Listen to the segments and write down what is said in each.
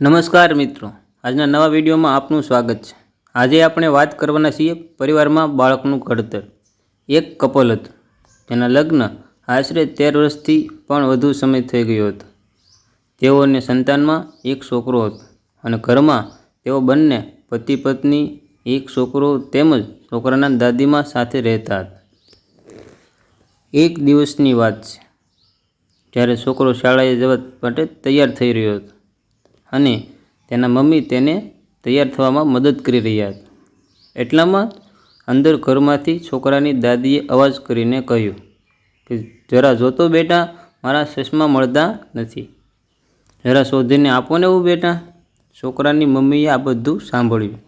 નમસ્કાર મિત્રો. આજના નવા વિડીયોમાં આપનું સ્વાગત છે. આજે આપણે વાત કરવાના છીએ પરિવારમાં બાળકનું ઘડતર. એક કપલ હતું. તેના લગ્ન આશરે તેર વર્ષથી પણ વધુ સમય થઈ ગયો હતો. તેઓને સંતાનમાં એક છોકરો હતો અને ઘરમાં તેઓ બંને પતિ પત્ની, એક છોકરો તેમજ છોકરાના દાદીમાં સાથે રહેતા હતા. એક દિવસની વાત છે. જ્યારે છોકરો શાળાએ જવા માટે તૈયાર થઈ રહ્યો હતો. અને તેના મમ્મી તેને તૈયાર થવામાં મદદ કરી રહ્યા હતા એટલામાં અંદર ઘરમાંથી છોકરાની દાદીએ અવાજ કરીને કહ્યું કે, જરા જોતો બેટા, મારા ચશ્મા મળતા નથી. જરા શોધીને આપો ને એવું બેટા. છોકરાની મમ્મીએ આ બધું સાંભળ્યું.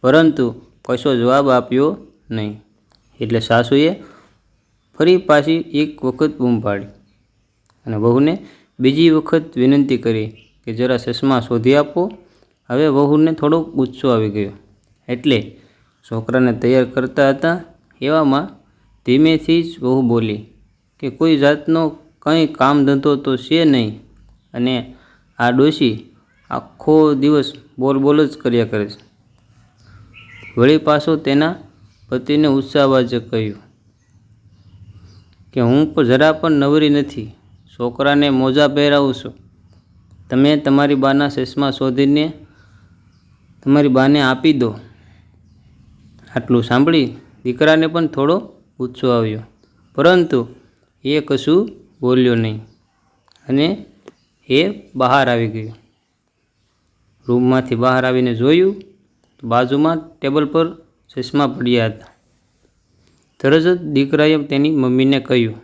પરંતુ કશો જવાબ આપ્યો નહીં. એટલે સાસુએ ફરી પાછી એક વખત બૂમ પાડી અને વહુને બીજી વખત વિનંતી કરી કે જરા ચશ્મા શોધી આપો. હવે વહુને થોડો ગુસ્સો આવી ગયો. એટલે છોકરાને તૈયાર કરતા હતા એવામાં ધીમેથી જ વહુ બોલી કે કોઈ જાતનો કંઈ કામ ધંધો તો છે નહીં. અને આ ડોશી આખો દિવસ બોલ બોલ જ કર્યા કરે છે. વળી પાછો તેના પતિને ઉત્સાહવાજ કહ્યું કે હું જરા પણ નવરી નથી. છોકરાને મોજા પહેરાવું છું. તમે તમારી બાના ચશ્મા શોધીને તમારી બાને આપી દો. આટલું સાંભળી દીકરાને પણ થોડો ગુસ્સો આવ્યો. પરંતુ એ કશું બોલ્યો નહીં અને એ બહાર આવી ગયો. રૂમમાંથી બહાર આવીને જોયું બાજુમાં ટેબલ પર ચશ્મા પડ્યા હતા. તરત જ દીકરાએ તેની મમ્મીને કહ્યું,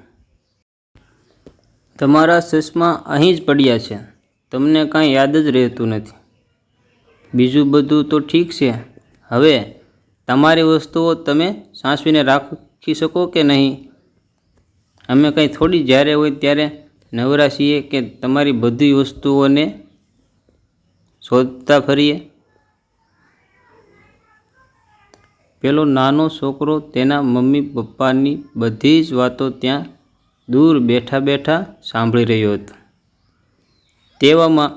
તમારા ચશ્મા અહીં જ પડ્યા છે. તમને કાંઈ યાદ જ રહેતું નથી. બીજું બધું તો ઠીક છે. હવે તમારી વસ્તુઓ તમે સાચવીને રાખી શકો કે નહીં? અમે કંઈ થોડી જ્યારે હોય ત્યારે નવરા છીએ કે તમારી બધી વસ્તુઓને શોધતા ફરીએ? પેલો નાનો છોકરો તેના મમ્મી પપ્પાની બધી જ વાતો ત્યાં દૂર બેઠા બેઠા સાંભળી રહ્યો હતો. તેવામાં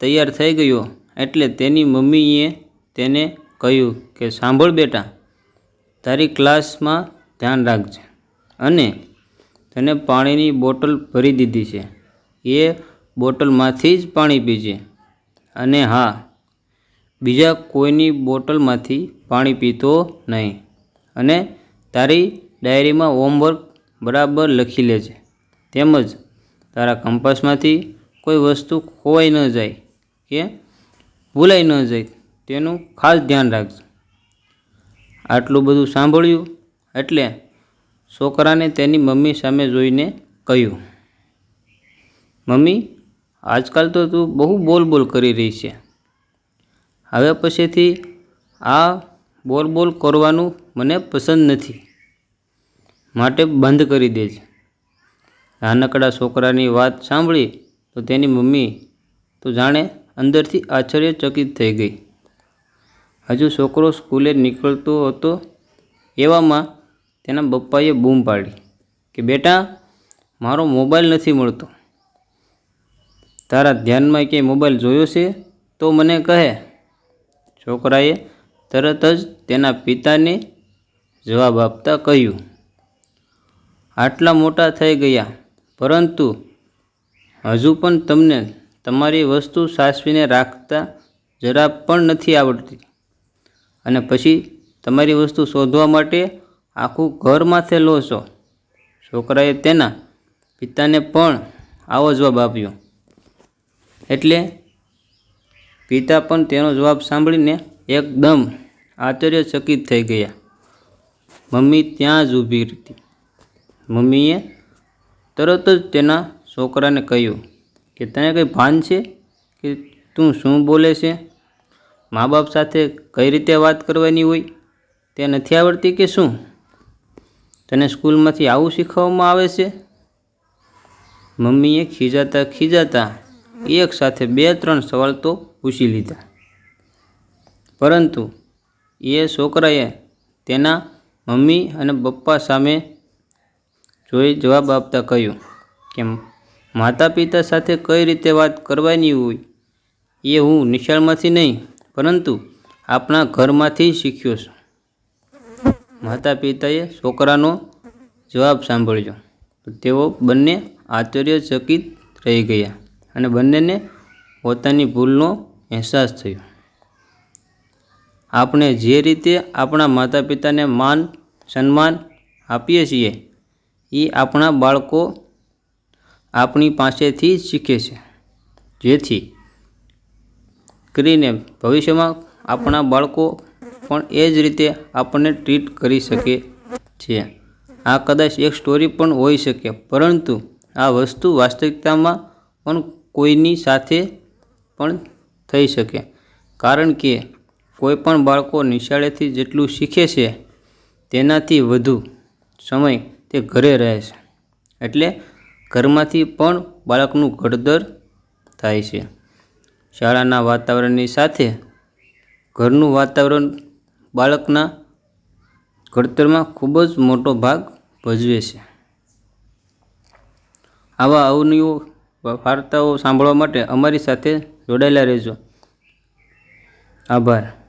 તૈયાર થઈ ગયો એટલે તેની મમ્મીએ તેને કહ્યું કે સાંભળ બેટા, તારી ક્લાસમાં ધ્યાન રાખજે અને તને પાણીની બોટલ ભરી દીધી છે. એ બોટલમાંથી જ પાણી પીજે. અને હા, બીજા કોઈની બોટલમાંથી પાણી પીતો નહીં. અને તારી ડાયરીમાં હોમવર્ક બરાબર લખી લેજે. તેમજ તારા કંપાસમાંથી કોઈ વસ્તુ ખોવાઈ ન જાય, કે ભૂલાઈ ન જાય, તેનું ખાસ ધ્યાન રાખજો. આટલું બધું સાંભળ્યું એટલે છોકરાને તેની મમ્મી સામે જોઈને કહ્યું, મમ્મી, આજકાલ તો તું બહુ બોલ બોલ કરી રહી છે. હવે પછીથી આ બોલ બોલ કરવાનું મને પસંદ નથી. માટે બંધ કરી દેજે. નાનકડા છોકરાની વાત સાંભળી તો તેની મમ્મી તો જાણે અંદરથી આશ્ચર્યચકિત થઈ ગઈ. હજુ છોકરો સ્કૂલે નીકળતો હતો એવામાં તેના બપ્પાએ બૂમ પાડી કે, બેટા, મારો મોબાઈલ નથી મળતો. તારા ધ્યાનમાં ક્યાંય મોબાઈલ જોયો છે? તો મને કહે. છોકરાએ તરત જ તેના પિતાને જવાબ આપતા કહ્યું, આટલા મોટા થઈ ગયા, પરંતુ હજુ પણ તમને તમારી વસ્તુ સાચવીને રાખતા જરા પણ નથી આવડતી. અને પછી તમારી વસ્તુ શોધવા માટે આખું ઘર માથે લો છો છોકરાએ તેના પિતાને પણ આવો જવાબ આપ્યો. એટલે પિતા પણ તેનો જવાબ સાંભળીને એકદમ આશ્ચર્યચકિત થઈ ગયા. મમ્મી ત્યાં જ ઊભી હતી. મમ્મીએ તરત જ તેના છોકરાને કહ્યું કે, તને કંઈ ભાન છે કે તું શું બોલે છે? મા બાપ સાથે કઈ રીતે વાત કરવાની હોય? તે નથી આવડતી કે શું? તને સ્કૂલમાંથી આવું શીખવવામાં આવે છે? મમ્મીએ ખીજાતા ખીજાતા એક સાથે બે ત્રણ સવાલ તો પૂછી લીધા. પરંતુ એ છોકરાએ તેના મમ્મી અને પપ્પા સામે જોઈ જવાબ આપતા કહ્યું કે માતા પિતા સાથે કઈ રીતે વાત કરવાની હોય, એ હું નિશાળમાંથી નહીં, પરંતુ આપણા ઘરમાંથી શીખ્યો છું. માતા પિતાએ છોકરાનો જવાબ સાંભળ્યો. તેઓ બંને આશ્ચર્યચકિત રહી ગયા અને બંનેને પોતાની ભૂલનો અહેસાસ થયો. આપણે જે રીતે આપણા માતા પિતાને માન, સન્માન આપીએ છીએ, એ આપણા બાળકો આપણી પાસેથી શીખે છે. જેથી કરીને ભવિષ્યમાં આપણા બાળકો પણ એ જ રીતે આપણને ટ્રીટ કરી શકે છે. આ કદાચ એક સ્ટોરી પણ હોઈ શકે, પરંતુ આ વસ્તુ વાસ્તવિકતામાં પણ કોઈની સાથે પણ થઈ શકે. કારણ કે કોઈ પણ બાળકો નિશાળેથી જેટલું શીખે છે, તેનાથી વધુ સમય તે ઘરે રહે છે. એટલે ઘરમાંથી પણ બાળકનું ઘડતર થાય છે. શાળાના વાતાવરણની સાથે ઘરનું વાતાવરણ બાળકના ઘડતરમાં ખૂબ જ મોટો ભાગ ભજવે છે. આવા અવનવીઓ વાર્તાઓ સાંભળવા માટે અમારી સાથે જોડાયેલા રહેજો. આભાર.